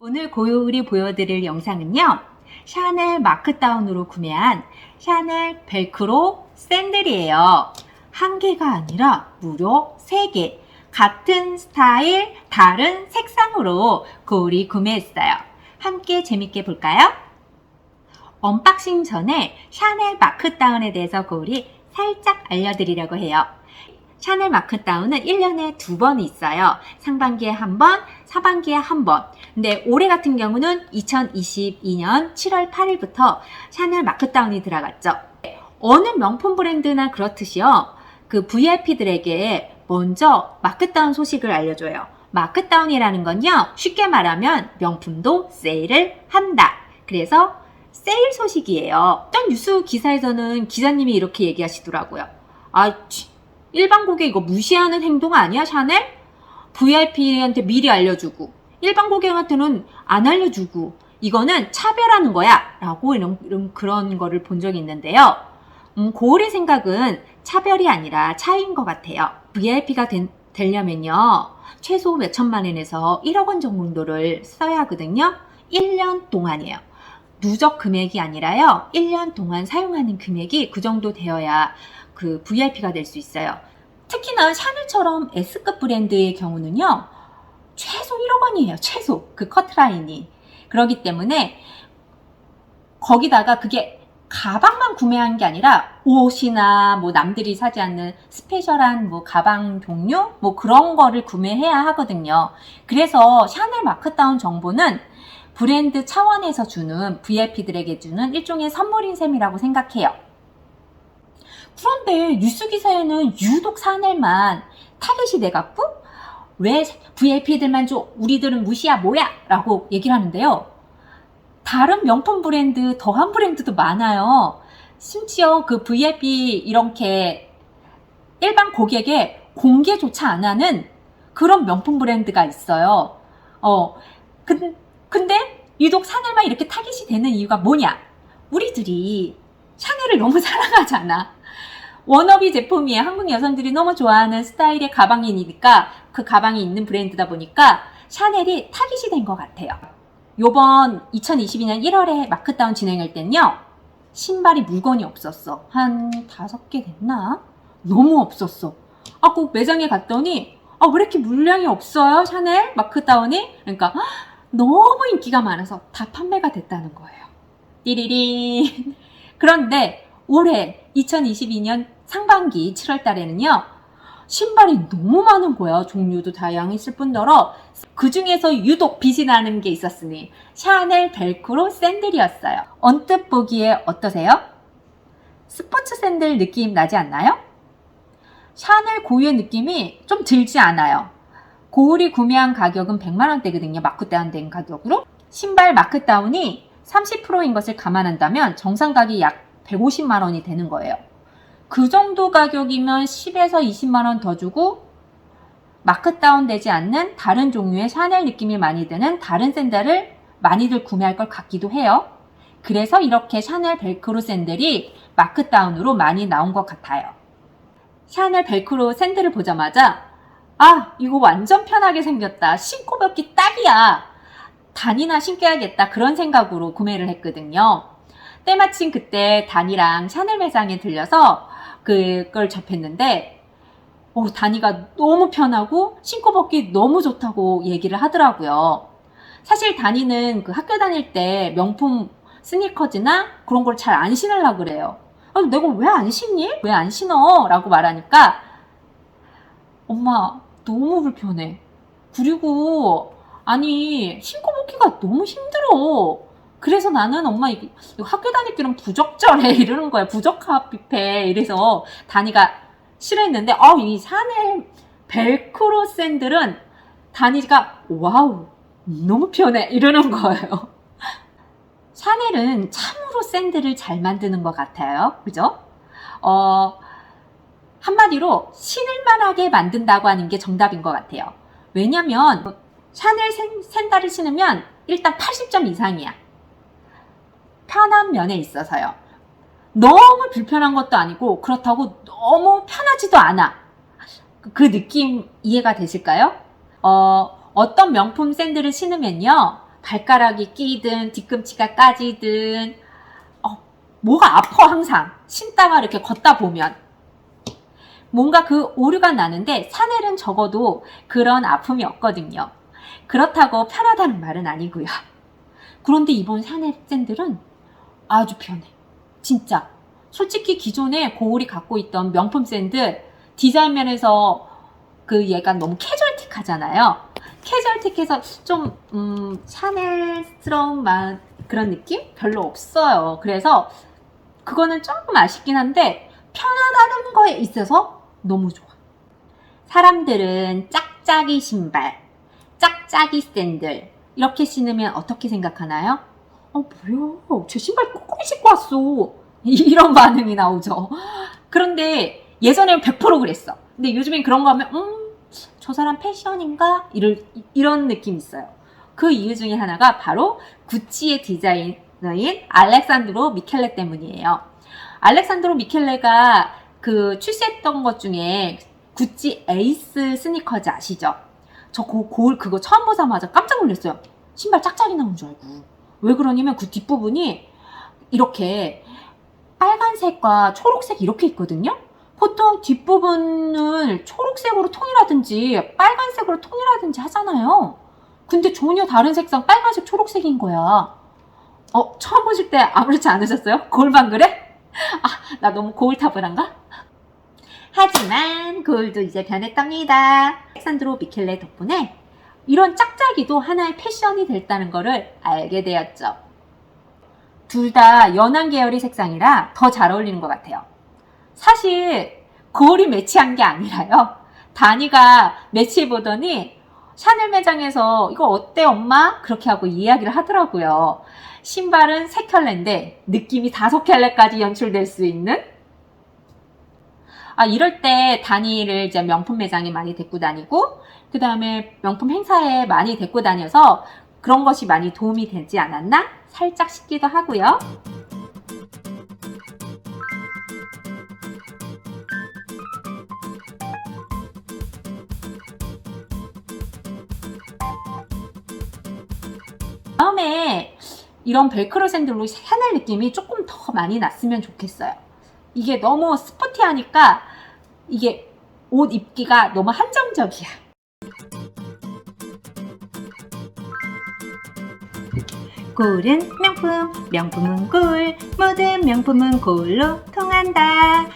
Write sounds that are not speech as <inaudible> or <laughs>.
오늘 고요울이 보여드릴 영상은요. 샤넬 마크다운으로 구매한 샤넬 벨크로 샌들이에요. 한 개가 아니라 무려 세 개. 같은 스타일, 다른 색상으로 고울이 구매했어요. 함께 재밌게 볼까요? 언박싱 전에 샤넬 마크다운에 대해서 고울이 살짝 알려드리려고 해요. 샤넬 마크다운은 1년에 두 번 있어요. 상반기에 한 번, 하반기에 한 번. 근데 올해 같은 경우는 2022년 7월 8일부터 샤넬 마크다운이 들어갔죠. 어느 명품 브랜드나 그렇듯이요. 그 VIP들에게 먼저 마크다운 소식을 알려줘요. 마크다운이라는 건요. 쉽게 말하면 명품도 세일을 한다. 그래서 세일 소식이에요. 어떤 뉴스 기사에서는 기자님이 이렇게 얘기하시더라고요. 아, 치, 일반 고객 이거 무시하는 행동 아니야, 샤넬? VIP한테 미리 알려주고, 일반 고객한테는 안 알려주고, 이거는 차별하는 거야. 라고 이런, 이런 그런 거를 본 적이 있는데요. 음, 고울의 생각은 차별이 아니라 차이인 것 같아요. VIP가 된, 되려면요. 최소 몇 천만 원에서 1억 원 정도를 써야 하거든요. 1년 동안이에요. 누적 금액이 아니라요. 1년 동안 사용하는 금액이 그 정도 되어야 그 VIP가 될 수 있어요. 특히나 샤넬처럼 S급 브랜드의 경우는요. 최소 1억 원이에요. 최소. 그 커트라인이. 그러기 때문에 거기다가 그게 가방만 구매한 게 아니라 옷이나 뭐 남들이 사지 않는 스페셜한 뭐 가방 종류 뭐 그런 거를 구매해야 하거든요. 그래서 샤넬 마크다운 정보는 브랜드 차원에서 주는 VIP들에게 주는 일종의 선물인 셈이라고 생각해요. 그런데 뉴스 기사에는 유독 샤넬만 타겟이 돼갖고 왜 VIP들만 줘? 우리들은 무시야 뭐야? 라고 얘기를 하는데요. 다른 명품 브랜드, 더한 브랜드도 많아요. 심지어 그 VIP 이렇게 일반 고객에 공개조차 안 하는 그런 명품 브랜드가 있어요. 어, 근, 근데 유독 샤넬만 이렇게 타깃이 되는 이유가 뭐냐? 우리들이 샤넬을 너무 <laughs> 사랑하잖아. 워너비 제품이에요. 한국 여성들이 너무 좋아하는 스타일의 가방이니까 그 가방이 있는 브랜드다 보니까 샤넬이 타깃이 된 것 같아요. 요번 2022년 1월에 마크다운 진행할 땐요. 신발이 물건이 없었어. 한 다섯 개 됐나? 너무 없었어. 아, 그 매장에 갔더니 아, 왜 이렇게 물량이 없어요? 샤넬 마크다운이? 그러니까 헉, 너무 인기가 많아서 다 판매가 됐다는 거예요. 띠리리. 그런데 올해 2022년 상반기 7월 달에는요. 신발이 너무 많은 거야. 종류도 다양했을 뿐더러 그 중에서 유독 빛이 나는 게 있었으니 샤넬 벨크로 샌들이었어요. 언뜻 보기에 어떠세요? 스포츠 샌들 느낌 나지 않나요? 샤넬 고유의 느낌이 좀 들지 않아요. 고울이 구매한 가격은 100만 원대거든요. 마크다운 된 가격으로. 신발 마크다운이 30%인 것을 감안한다면 정상 가격이 약 150만 원이 되는 거예요. 그 정도 가격이면 10에서 20만 원 더 주고 마크다운 되지 않는 다른 종류의 샤넬 느낌이 많이 드는 다른 샌들을 많이들 구매할 것 같기도 해요. 그래서 이렇게 샤넬 벨크로 샌들이 마크다운으로 많이 나온 것 같아요. 샤넬 벨크로 샌들을 보자마자 아 이거 완전 편하게 생겼다. 신고 벗기 딱이야. 단이나 신겨야겠다. 그런 생각으로 구매를 했거든요. 때마침 그때 단이랑 샤넬 매장에 들려서 그걸 접했는데 어, 다니가 너무 편하고 신고 벗기 너무 좋다고 얘기를 하더라고요. 사실 다니는 그 학교 다닐 때 명품 스니커즈나 그런 걸 잘 안 신으려고 그래요. 아, 내가 왜 안 신니? 왜 안 신어? 라고 말하니까 엄마 너무 불편해. 그리고 아니 신고 벗기가 너무 힘들어. 그래서 나는 엄마 이거 학교 다닐 때는 부적절해 <laughs> 이러는 거야. 부적합해 이래서 다니가 싫어했는데 어, 이 샤넬 벨크로 샌들은 다니가 와우 너무 편해 이러는 거예요. <laughs> 샤넬은 참으로 샌들을 잘 만드는 것 같아요. 그죠? 어, 한마디로 신을만하게 만든다고 하는 게 정답인 것 같아요. 왜냐면 샤넬 샌, 샌들을 신으면 일단 80점 이상이야. 편한 면에 있어서요. 너무 불편한 것도 아니고 그렇다고 너무 편하지도 않아. 그- 그 느낌 이해가 되실까요? 어, 어떤 명품 샌들을 신으면요. 발가락이 끼든 뒤꿈치가 까지든 어, 뭐가 아파 항상 신다가 이렇게 걷다 보면 뭔가 그 오류가 나는데 사넬은 적어도 그런 아픔이 없거든요. 그렇다고 편하다는 말은 아니고요. 그런데 이번 사넬 샌들은 아주 편해. 진짜. 솔직히 기존에 고울이 갖고 있던 명품 샌들 디자인 면에서 그 얘가 너무 캐주얼틱하잖아요. 캐주얼틱해서 좀 음, 샤넬스러운 맛 그런 느낌 별로 없어요. 그래서 그거는 조금 아쉽긴 한데 편하다는 거에 있어서 너무 좋아. 사람들은 짝짝이 신발, 짝짝이 샌들 이렇게 신으면 어떻게 생각하나요? 어 뭐야? 제 신발 꼬꼬리 신고 왔어. <laughs> 이런 반응이 나오죠. 그런데 예전엔 100% 그랬어. 근데 요즘엔 그런 거 하면 음 저 사람 패션인가? 이럴, 이런 느낌 있어요. 그 이유 중에 하나가 바로 구찌의 디자이너인 알렉산드로 미켈레 때문이에요. 알렉산드로 미켈레가 그 출시했던 것 중에 구찌 에이스 스니커즈 아시죠? 저 고, 고울 그거 처음 보자마자 깜짝 놀랐어요 신발 짝짝이 나온 줄 알고 왜 그러냐면 그 뒷부분이 이렇게 빨간색과 초록색 이렇게 있거든요. 보통 뒷부분을 초록색으로 통일하든지 빨간색으로 통일하든지 하잖아요. 근데 전혀 다른 색상 빨간색 초록색인 거야. 어, 처음 보실 때 아무렇지 않으셨어요? 거울만 그래? 아, 나 너무 거울 탑을 한가? 하지만 거울도 이제 변했답니다. 알렉산드로 미켈레 덕분에 이런 짝짝이도 하나의 패션이 됐다는 것을 알게 되었죠. 둘 다 연한 계열의 색상이라 더 잘 어울리는 것 같아요. 사실 거울이 매치한 게 아니라요. 다니가 매치해 보더니 샤넬 매장에서 이거 어때 엄마? 그렇게 하고 이야기를 하더라고요. 신발은 세 켤레인데 느낌이 다섯 켤레까지 연출될 수 있는 아, 이럴 때 다니를 이제 명품 매장에 많이 데리고 다니고, 그 다음에 명품 행사에 많이 데리고 다녀서 그런 것이 많이 도움이 되지 않았나? 살짝 싶기도 하고요. 다음에 이런 벨크로 샌들로 샤넬 느낌이 조금 더 많이 났으면 좋겠어요. 이게 너무 스포티하니까 이게 옷 입기가 너무 한정적이야. 꿀은 명품, 명품은 꿀, 모든 명품은 꿀로 통한다.